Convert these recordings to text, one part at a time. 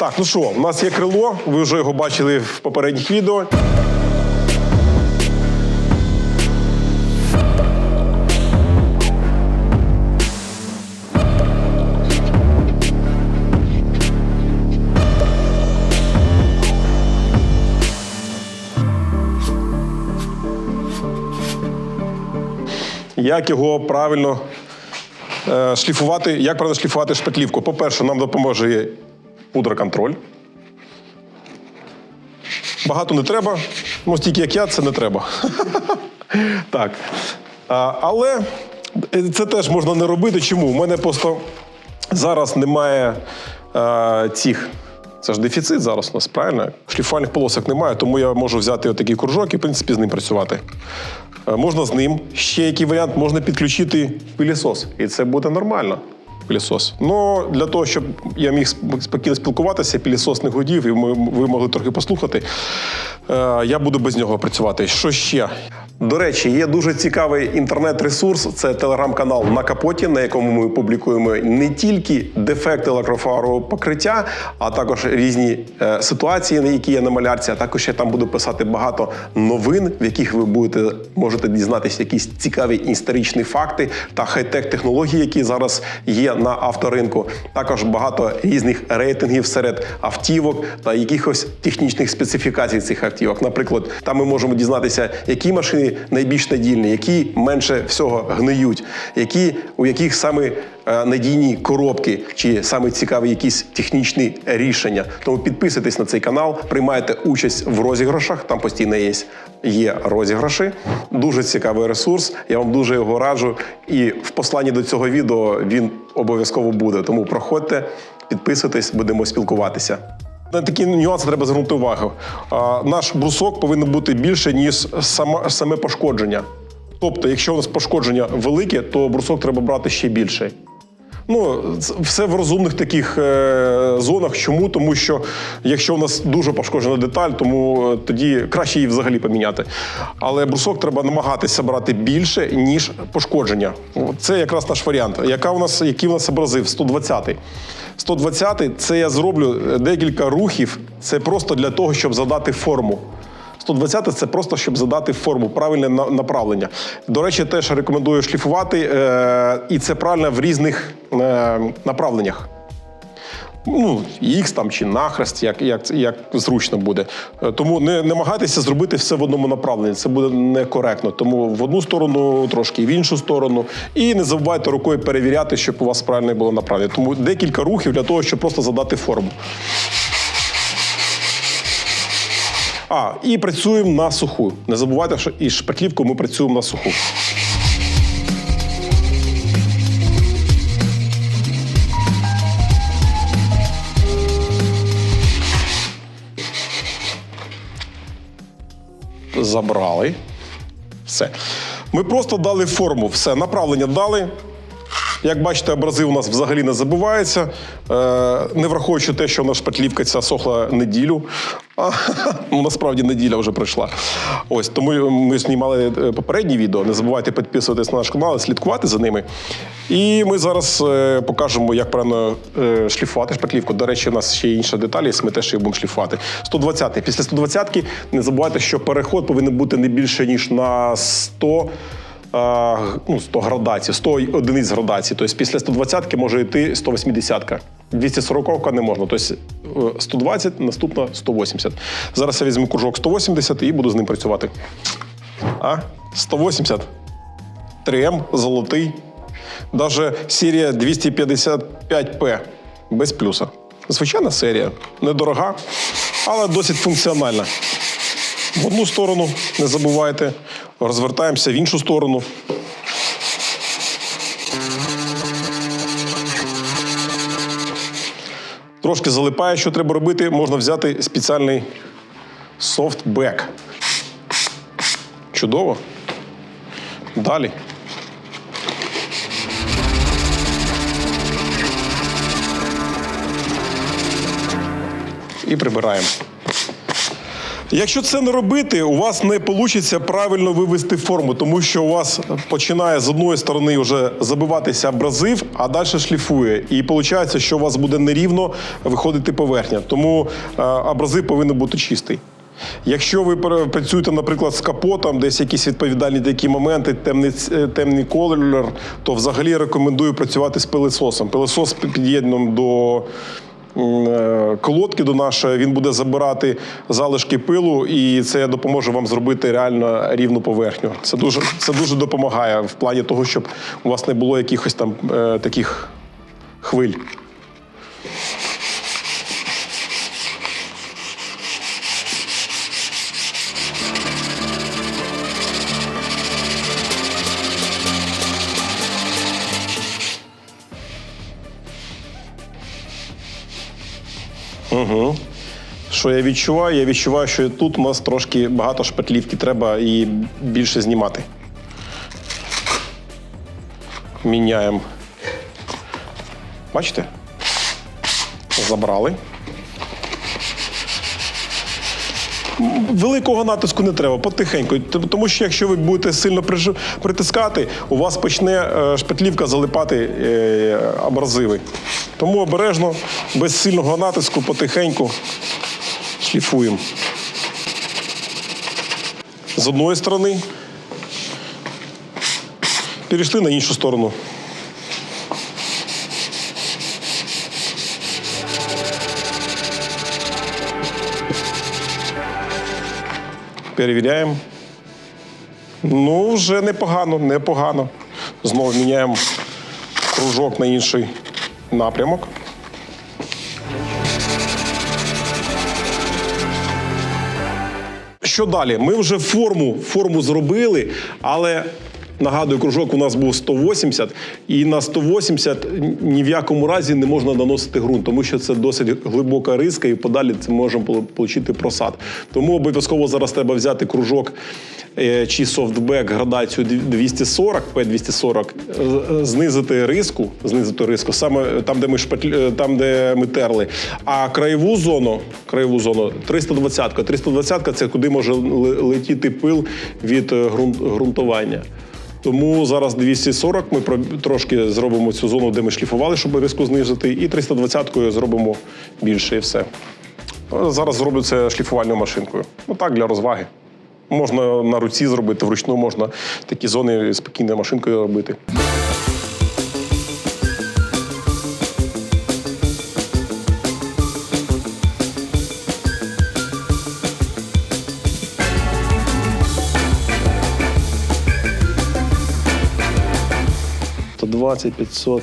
Так, ну що, у нас є крило, ви вже його бачили в попередніх відео. Як його правильно е, шліфувати, як правильно шліфувати шпатлівку? По-перше, нам допоможе пудра-контроль. Багато не треба. Ну, стільки як я, це не треба. так. Але це теж можна не робити. Чому? У мене просто зараз немає е, цих. Це ж дефіцит зараз у нас, правильно? Шліфувальних полосок немає, тому я можу взяти отакий кружок і, в принципі, з ним працювати. Е, Можна з ним. Ще який варіант, можна підключити пилісос. І це буде нормально. Пилісос. Ну, для того, щоб я міг сп- спокійно спілкуватися, пилісос не гудів, і ми, ви могли трохи послухати. Е, Я буду без нього працювати. Що ще? До речі, є дуже цікавий інтернет-ресурс. Це телеграм-канал на капоті, на якому ми публікуємо не тільки дефекти лакрофарового покриття, а також різні е, ситуації, на які є на малярці. А також я там буду писати багато новин, в яких ви будете можете дізнатися якісь цікаві історичні факти та хай-тек технології, які зараз є на авторинку. Також багато різних рейтингів серед автівок та якихось технічних специфікацій цих автівок. Наприклад, там ми можемо дізнатися, які машини найбільш надійні, які менше всього гниють, які у яких саме е, надійні коробки, чи саме цікаві якісь технічні рішення. Тому підписуйтесь на цей канал, приймайте участь в розіграшах. Там постійно є, є розіграші. Дуже цікавий ресурс. Я вам дуже його раджу. І в посланні до цього відео він обов'язково буде. Тому проходьте, підписуйтесь, будемо спілкуватися. На такі нюанси треба звернути увагу. Наш брусок повинен бути більше, ніж саме пошкодження. Тобто, якщо у нас пошкодження велике, то брусок треба брати ще більше. Ну, все в розумних таких е, зонах. Чому? Тому що якщо у нас дуже пошкоджена деталь, тому е, тоді краще її взагалі поміняти. Але брусок треба намагатися брати більше, ніж пошкодження. Це якраз наш варіант. Яка у нас, який у нас абразив? 120-й. 120-й – це я зроблю е, декілька рухів. Це просто для того, щоб задати форму. 120 це просто щоб задати форму, правильне направлення. До речі, теж рекомендую шліфувати, е, і це правильно в різних е, направленнях. Ну, X там чи нахрест, як, як, як зручно буде. Е, Тому не намагайтеся зробити все в одному направленні. Це буде некоректно. Тому в одну сторону, трошки в іншу сторону. І не забувайте рукою перевіряти, щоб у вас правильне було направлення. Тому декілька рухів для того, щоб просто задати форму. А, і працюємо на суху. Не забувайте, що із шпатлівкою ми працюємо на суху. Забрали. Все. Ми просто дали форму. Все, направлення дали. Як бачите, абразив у нас взагалі не забувається, е, не враховуючи те, що нас шпатлівка ця сохла неділю. А, ну, насправді неділя вже пройшла. Ось тому ми знімали е, попередні відео. Не забувайте підписуватись на наш канал, слідкувати за ними. І ми зараз е, покажемо, як правильно шліфувати шпатлівку. До речі, у нас ще інша деталь, ми теж її будемо шліфувати. 120 Після 120-ки не забувайте, що переход повинен бути не більше ніж на 100 а, ну, 100 градацій, 100 одиниць градації. Тобто після 120-ки може йти 180-ка. 240-ка не можна. Тобто е, 120, наступна 180. Зараз я візьму кружок 180 і буду з ним працювати. А? 180. 3М, золотий. Даже серія 255П без плюса. Звичайна серія, недорога, але досить функціональна. В одну сторону не забувайте, розвертаємося в іншу сторону. Трошки залипає, що треба робити, можна взяти спеціальний софтбек. Чудово. Далі. І прибираємо. Якщо це не робити, у вас не вийде правильно вивести форму, тому що у вас починає з одної сторони вже забиватися абразив, а далі шліфує. І виходить, що у вас буде нерівно виходити поверхня. Тому е, абразив повинен бути чистий. Якщо ви працюєте, наприклад, з капотом, десь якісь відповідальні такі моменти, темний, е, темний колір, то взагалі рекомендую працювати з пилисосом. Пилисос під'єднаний до колодки до нашої, він буде забирати залишки пилу, і це допоможе вам зробити реально рівну поверхню. Це дуже, це дуже допомагає в плані того, щоб у вас не було якихось там е, таких хвиль. Що я відчуваю? Я відчуваю, що тут у нас трошки багато шпатлівки треба і більше знімати. Міняємо. Бачите? Забрали. Великого натиску не треба, потихеньку. Тому що якщо ви будете сильно притискати, у вас почне е, шпатлівка залипати е, абразиви. Тому обережно, без сильного натиску, потихеньку шліфуємо. З одної сторони. Перейшли на іншу сторону. Перевіряємо. Ну, вже непогано, непогано. Знову міняємо кружок на інший напрямок. Що далі? Ми вже форму, форму зробили, але нагадую, кружок у нас був 180, і на 180 ні в якому разі не можна наносити ґрунт, тому що це досить глибока риска, і подалі це можемо отримати просад. Тому обов'язково зараз треба взяти кружок е, чи софтбек градацію 240, P240, е, знизити риску, знизити риску саме там, де ми шпатль, е, там, де ми терли. А краєву зону, краєву зону 320. 320 це куди може летіти пил від ґрунтування. Тому зараз 240 ми трошки зробимо цю зону, де ми шліфували, щоб риску знизити, і 320 зробимо більше і все. Е, Зараз зроблю це шліфувальною машинкою. Ну так, для розваги. Можна на руці зробити, вручну можна такі зони спокійною машинкою робити. То 20, 500,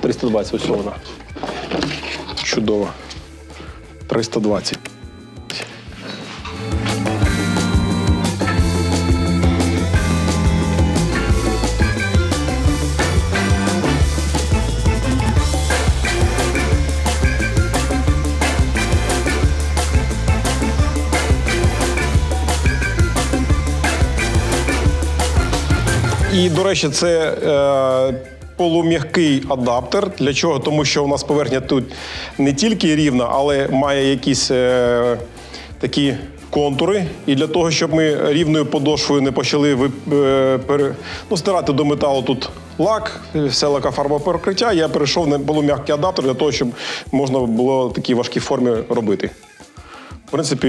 320, ось вона. Чудово. 320. І, до речі, це е, полум'який адаптер. Для чого? Тому що у нас поверхня тут не тільки рівна, але має якісь е, такі контури. І для того, щоб ми рівною подошвою не почали ви, е, пере, ну, стирати до металу тут лак, вся лакофарбове перекриття, я перейшов на полум'який адаптер для того, щоб можна було такі важкі формі робити. В принципі,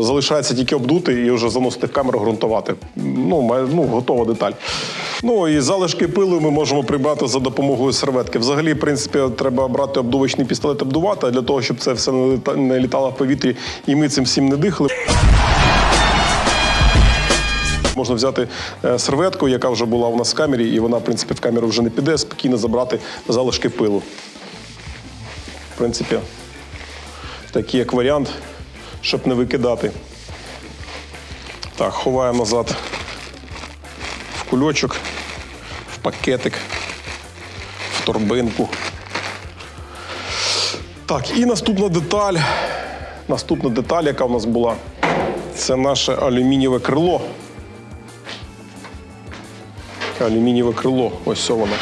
залишається тільки обдути і вже заносити в камеру, ґрунтувати. Ну, ну, готова деталь. Ну і залишки пилу ми можемо прибрати за допомогою серветки. Взагалі, в принципі, треба брати обдувочний пістолет, обдувати, а для того, щоб це все не літало в повітрі і ми цим всім не дихали. Можна взяти е, серветку, яка вже була у нас в камері, і вона, в принципі, в камеру вже не піде, спокійно забрати залишки пилу. В принципі, такий як варіант, щоб не викидати. Так, ховаємо назад в кульочок, в пакетик, в торбинку. Так, і наступна деталь. Наступна деталь, яка в нас була, це наше алюмінієве крило. Алюмінієве крило. Ось воно.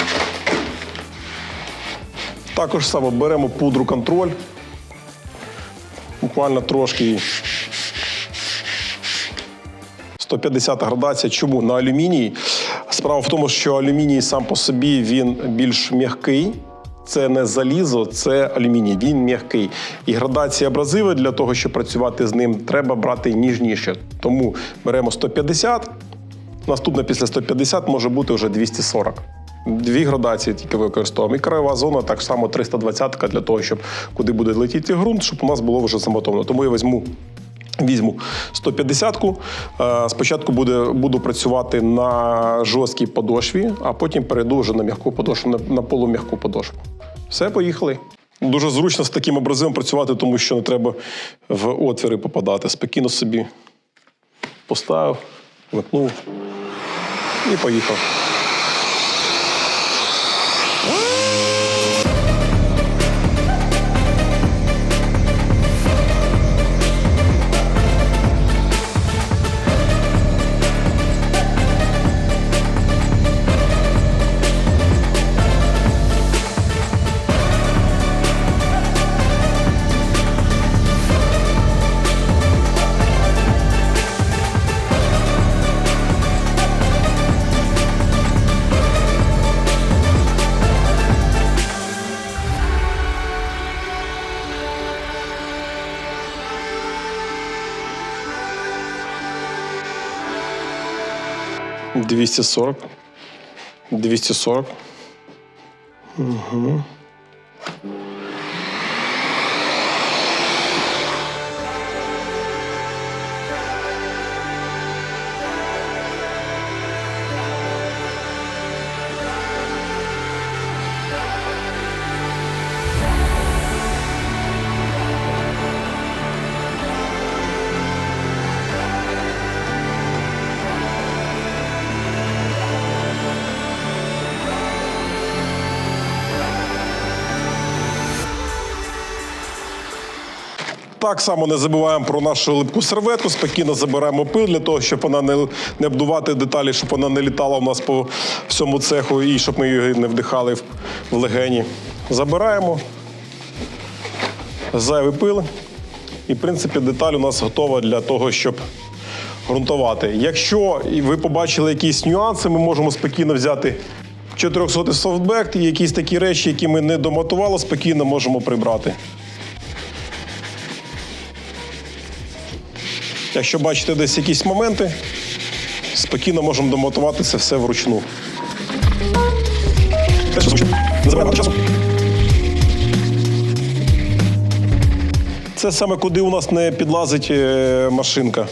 Також саме беремо пудру контроль. Буквально трошки 150 градація. Чому на алюміній? Справа в тому, що алюміній сам по собі він більш м'який. Це не залізо, це алюміній. Він м'який. І градація абразиви для того, щоб працювати з ним, треба брати ніжніше. Тому беремо 150. Наступне після 150 може бути вже 240. Дві градації тільки використовуємо. І краєва зона так само 320-ка для того, щоб куди буде летіти ґрунт, щоб у нас було вже замотовано. Тому я візьму. Візьму 150-ку. Е, Спочатку буде, буду працювати на жорсткій подошві, а потім перейду вже на м'яку подошву, на, на полум'яку подошву. Все, поїхали. Дуже зручно з таким абразивом працювати, тому що не треба в отвіри попадати. Спокійно собі поставив, випнув і поїхав. Двісті сорок. Двісті Так само не забуваємо про нашу липку серветку, спокійно забираємо пил для того, щоб вона не, не обдувати деталі, щоб вона не літала у нас по всьому цеху і щоб ми її не вдихали в, в легені. Забираємо зайвий пил. І, в принципі, деталь у нас готова для того, щоб ґрунтувати. Якщо ви побачили якісь нюанси, ми можемо спокійно взяти 400 софтбек і якісь такі речі, які ми не домотували, спокійно можемо прибрати. Якщо бачите десь якісь моменти, спокійно можемо домотувати це все вручну. Це саме куди у нас не підлазить е, машинка.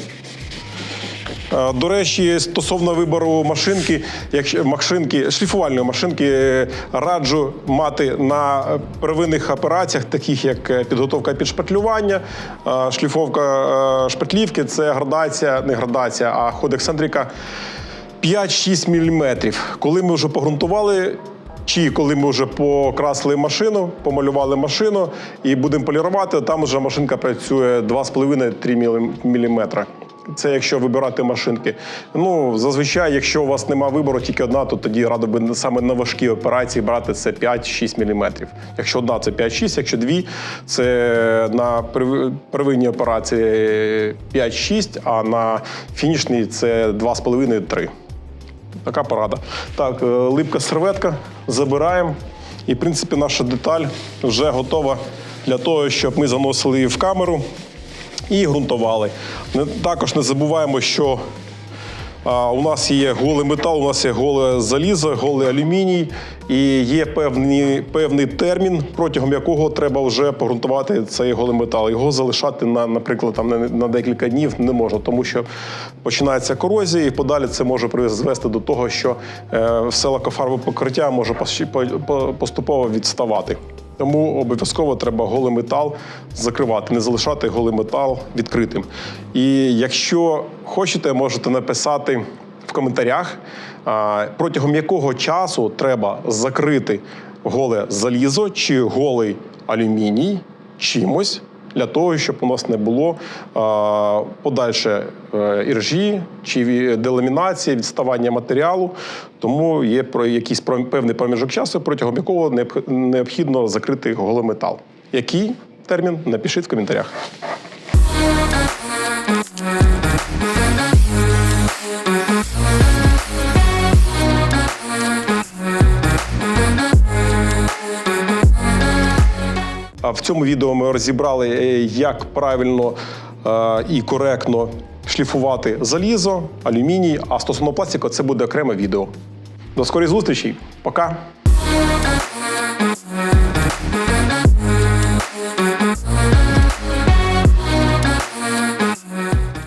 Е, До речі, стосовно вибору машинки, якщо машинки, шліфувальної машинки, е, раджу мати на первинних операціях, таких як е, підготовка під шпатлювання, шліфовка шпатлівки це градація, не градація, а ход ексцентрика 5-6 мм. Коли ми вже погрунтували. Чи коли ми вже покрасили машину, помалювали машину і будемо полірувати, там вже машинка працює 2,5-3 мм. Це якщо вибирати машинки. Ну, зазвичай, якщо у вас немає вибору, тільки одна, то тоді радо би саме на важкі операції брати це 5-6 мм. Якщо одна, це 5-6, якщо дві, це на перв- первинній операції 5-6, а на фінішній це 2,5-3. Така порада. Так, е, липка серветка, забираємо. І, в принципі, наша деталь вже готова для того, щоб ми заносили її в камеру і ґрунтували. Також не забуваємо, що у нас є голий метал, у нас є голе залізо, голий алюміній, і є певний, певний термін, протягом якого треба вже погрунтувати цей голий метал. Його залишати на, наприклад, там на, на декілька днів не можна, тому що починається корозія, і подалі це може призвести до того, що е, все лакофарбове покриття може пос- по- по- поступово відставати. Тому обов'язково треба голий метал закривати, не залишати голий метал відкритим. І якщо хочете, можете написати в коментарях, протягом якого часу треба закрити голе залізо чи голий алюміній чимось. Для того, щоб у нас не було подальше е, іржі чи деламінації, відставання матеріалу. Тому є про якийсь певний проміжок часу, протягом якого необхідно закрити голометал. Який термін? Напишіть в коментарях. В цьому відео ми розібрали, е, як правильно е, і коректно шліфувати залізо, алюміній, а стосовно пластику це буде окреме відео. До скорої зустрічі. Пока!